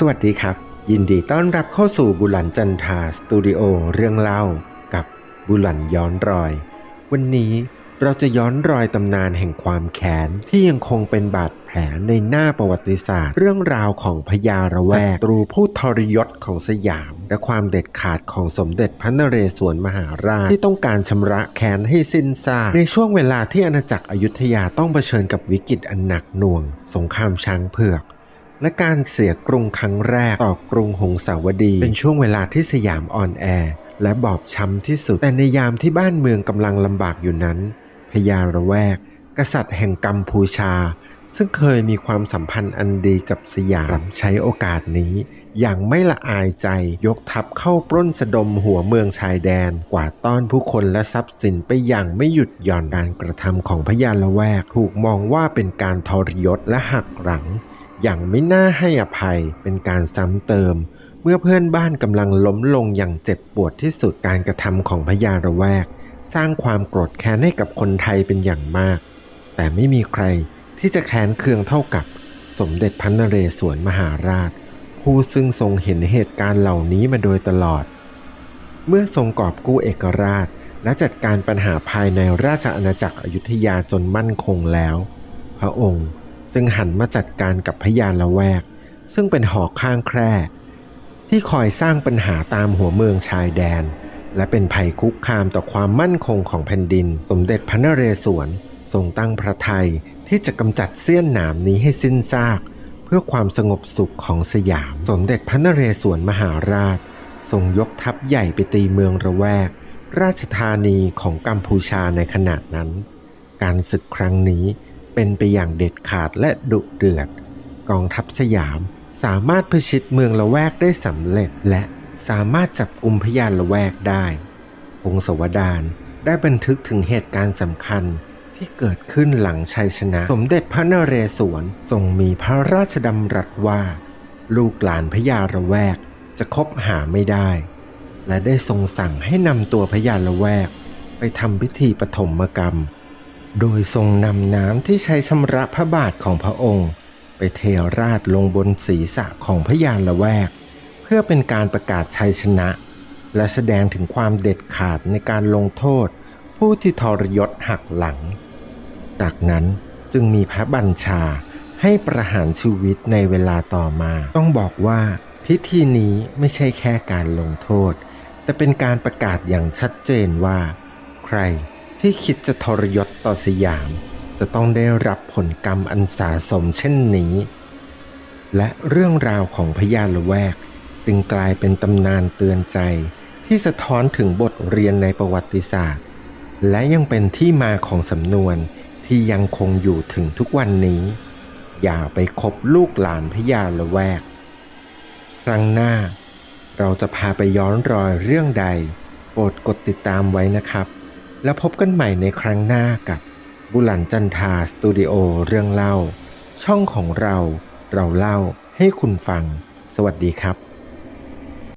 สวัสดีครับ ยินดีต้อนรับเข้าสู่บุหลันจันทาสตูดิโอเรื่องเล่ากับบุหลันย้อนรอย วันนี้เราจะย้อนรอยตำนานแห่งความแค้นที่ยังคงเป็นบาดแผลในหน้าประวัติศาสตร์ เรื่องราวของพญาระแวกตรูผู้ทรยศของสยาม และความเด็ดขาดของสมเด็จพระนเรศวรมหาราช ที่ต้องการชำระแค้นให้สิ้นซากในช่วงเวลาที่อาณาจักรอยุธยาต้องเผชิญกับวิกฤตอันหนักหน่วง สงครามช้างเผือก และการเสียกรุงครั้งแรกต่อกรุงหงสาวดี เป็นช่วงเวลาที่สยามอ่อนแอ และบอบช้ำที่สุด แต่ในยามที่บ้านเมืองกำลังลำบากอยู่นั้น พญาระแวก กษัตริย์แห่งกัมพูชา ซึ่งเคยมีความสัมพันธ์อันดีกับสยามใช้โอกาสนี้ อย่างไม่ละอายใจยกทัพเข้าปล้นสะดมหัวเมืองชายแดน กวาดต้อนผู้คนและทรัพย์สินไปอย่างไม่หยุดหย่อนการกระทำของพญาละแวก ถูกมองว่าเป็นการทรยศและหักหลัง อย่างไม่น่าให้อภัยเป็นการซ้ำเติม เมื่อเพื่อนบ้านกำลังล้มลงอย่างเจ็บปวดที่สุดการกระทำของพญาระแวก สร้างความโกรธแค้นให้กับคนไทยเป็นอย่างมาก แต่ไม่มีใครที่จะแค้นเคืองเท่ากับสมเด็จพระนเรศวรมหาราช ผู้ซึ่งทรงเห็นเหตุการณ์เหล่านี้มาโดยตลอด เมื่อทรงกอบกู้เอกราช และจัดการปัญหาภายในราชอาณาจักรอยุธยาจนมั่นคงแล้ว พระองค์ จึงหันมาจัดการกับพญานละแวก ซึ่งเป็นหอข้างแคร่ ที่คอยสร้างปัญหาตามหัวเมืองชายแดน และเป็นภัยคุกคามต่อความมั่นคงของแผ่นดิน สมเด็จพระนเรศวรทรงตั้งพระทัยที่จะกำจัดเสี้ยนหนามนี้ให้สิ้นซาก เพื่อความสงบสุขของสยาม สมเด็จพระนเรศวรมหาราช ทรงยกทัพใหญ่ไปตีเมืองระแวก ราชธานีของกัมพูชาในขณะนั้น การศึกครั้งนี้ เป็นไปอย่างเด็ดขาดและดุเดือด กองทัพสยามสามารถพิชิตเมืองละแวกได้สำเร็จและสามารถจับกุมพยานละแวกได้พงศวดารได้บันทึกถึงเหตุการณ์สำคัญที่เกิดขึ้นหลังชัยชนะ สมเด็จพระนเรศวรทรงมีพระราชดำรัสว่า ลูกหลานพญาละแวกจะคบหาไม่ได้ และได้ทรงสั่งให้นำตัวพญาละแวก ไปทำพิธีปฐมกรรม โดยทรงนำน้ำที่ใช้ชำระพระบาทของพระองค์ ไปเทราดลงบนศีรษะของพญาละแวก เพื่อเป็นการประกาศชัยชนะ และแสดงถึงความเด็ดขาดในการลงโทษ ผู้ที่ทรยศหักหลัง จากนั้นจึงมีพระบัญชาให้ประหารชีวิตในเวลาต่อมา ต้องบอกว่าพิธีนี้ไม่ใช่แค่การลงโทษ แต่เป็นการประกาศอย่างชัดเจนว่า ใคร ที่คิดจะทรยศต่อสยาม จะต้องได้รับผลกรรมอันสาสมเช่นนี้ และเรื่องราวของพญาละแวกจึงกลายเป็นตำนานเตือนใจที่สะท้อนถึงบทเรียนในประวัติศาสตร์ และยังเป็นที่มาของสำนวนที่ยังคงอยู่ถึงทุกวันนี้ อย่าไปคบลูกหลานพญาละแวก ครั้งหน้า เราจะพาไปย้อนรอยเรื่องใด โปรดกดติดตามไว้นะครับ แล้วพบกันใหม่ในครั้งหน้ากับบุหลันจันทาสตูดิโอเรื่องเล่า ช่องของเราเราเล่าให้คุณฟัง สวัสดีครับ